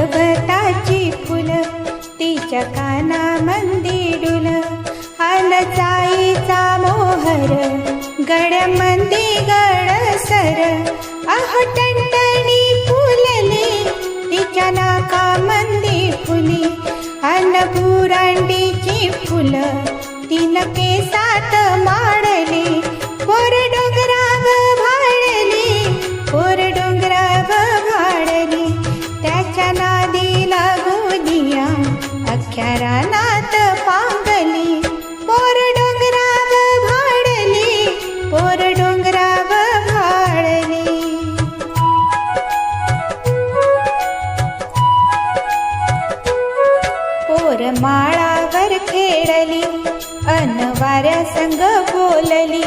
सरबताची फुल तिच्या काना मंदिरुल हाल जाईचा मोहर गडमंदी गडसर अहटणटणी फुलली तिच्या नाका मंदी फुली. अन बुरांडीची फुलं तिला केसात माडली. कोरड अख्ख्या पांगली पोर डोंगराव भाडली पोर डोंगराव भाडली. पोर माळावर खेळली अनवाऱ्या संग बोलली.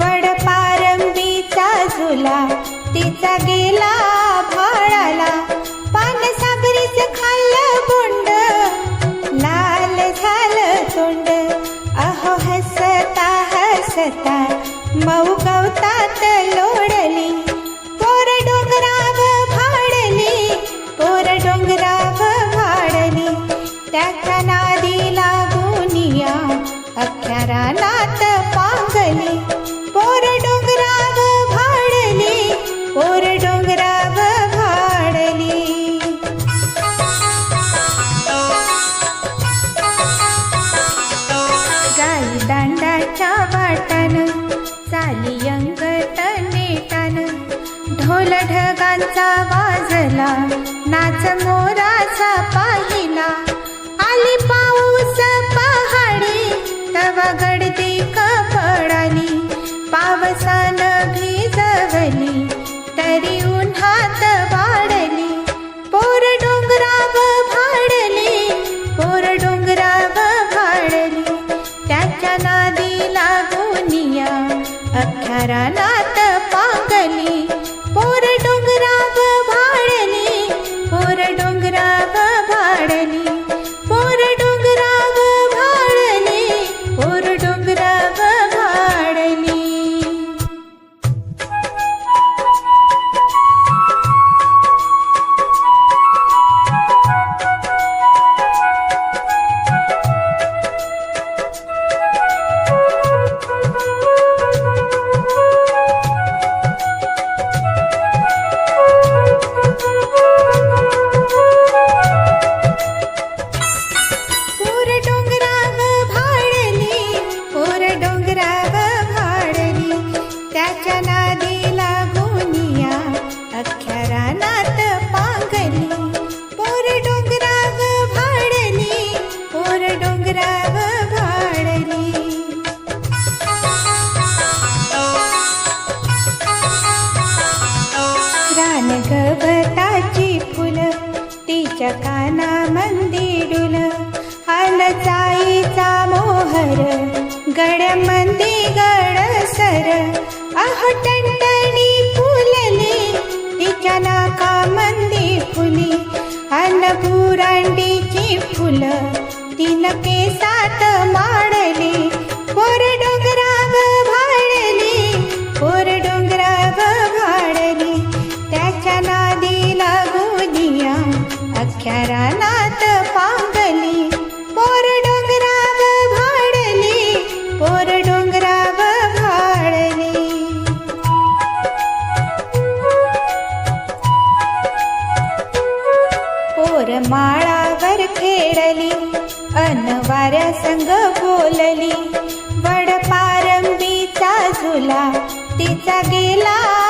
वड पारंबीचा झुला तिचा गेला हसता मऊ गवतात लोडली पोर डोंगराव भाडली पोर डोंगराव भाडली त्याच्या नादी लागुनिया अख्ख्या रानात पांगली. पोर वाटान चाली अंगट नेटान ढोल ढगांचा वाजला नाच मोराचा पाहिला. आली पाऊस पहाडी तव गडदी कपडाली पावसान भिजवली तरी काना मंदिडुल हाल जाईचा मोहर गड सर अहो टणटणी फुलली तिच्या नाका मंदी फुली अन पुरांडीची फुलं तीन केसात माडली पोर डोंगराव भाडली पोर रानात पांगली पोर डोंगराव भाडली पोर डोंगराव भाडली. पोर माळावर खेळली अन संग बोलली. वड पारंबीचा झुला तिचा गेला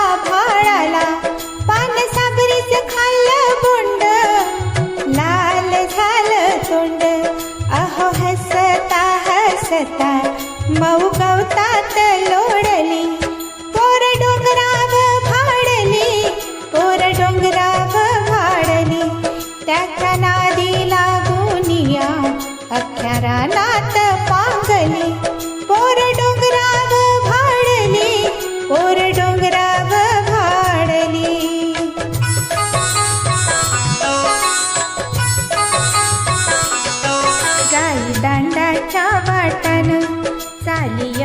हसता मऊ गवतात लोडली पोर डोंगराव भाडली पोर डोंगराव भाडली त्याच्या नादी लागुनिया अख्ख्या रानात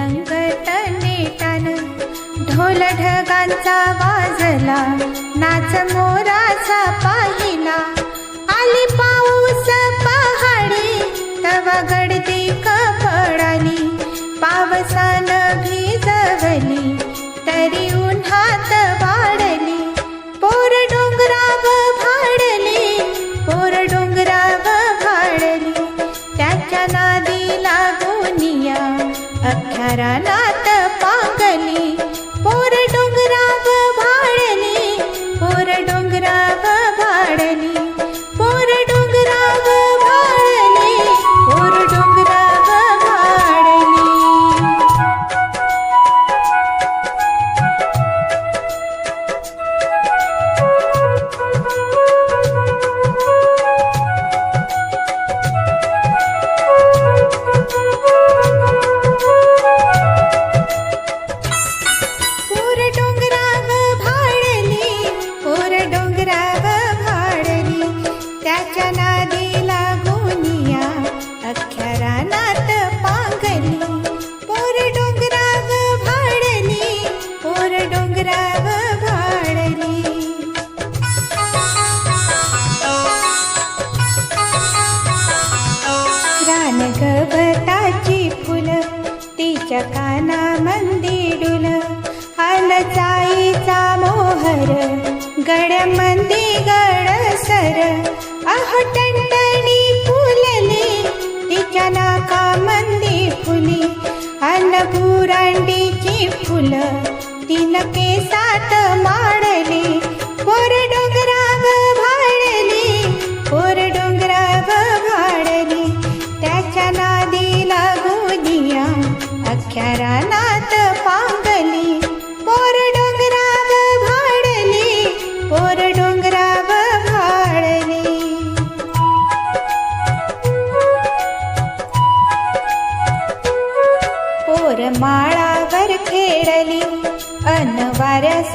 रंगत नेटान ढोल ढगांचा वाजला नाच मोराचा पाहिला. आली पाऊस पहाडी तवा गडदी कपडाली. पावसानं घे काना मंदी अनचाईचा मोहर गड मंदी गड सर अहटणटणी फुलली तिच्या नाका मंदी फुली अन बुरांडीची फुलं तिन केसात माडली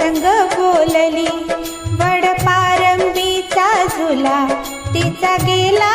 संग बोलली वड पारंबीचा झुला तिचा गेला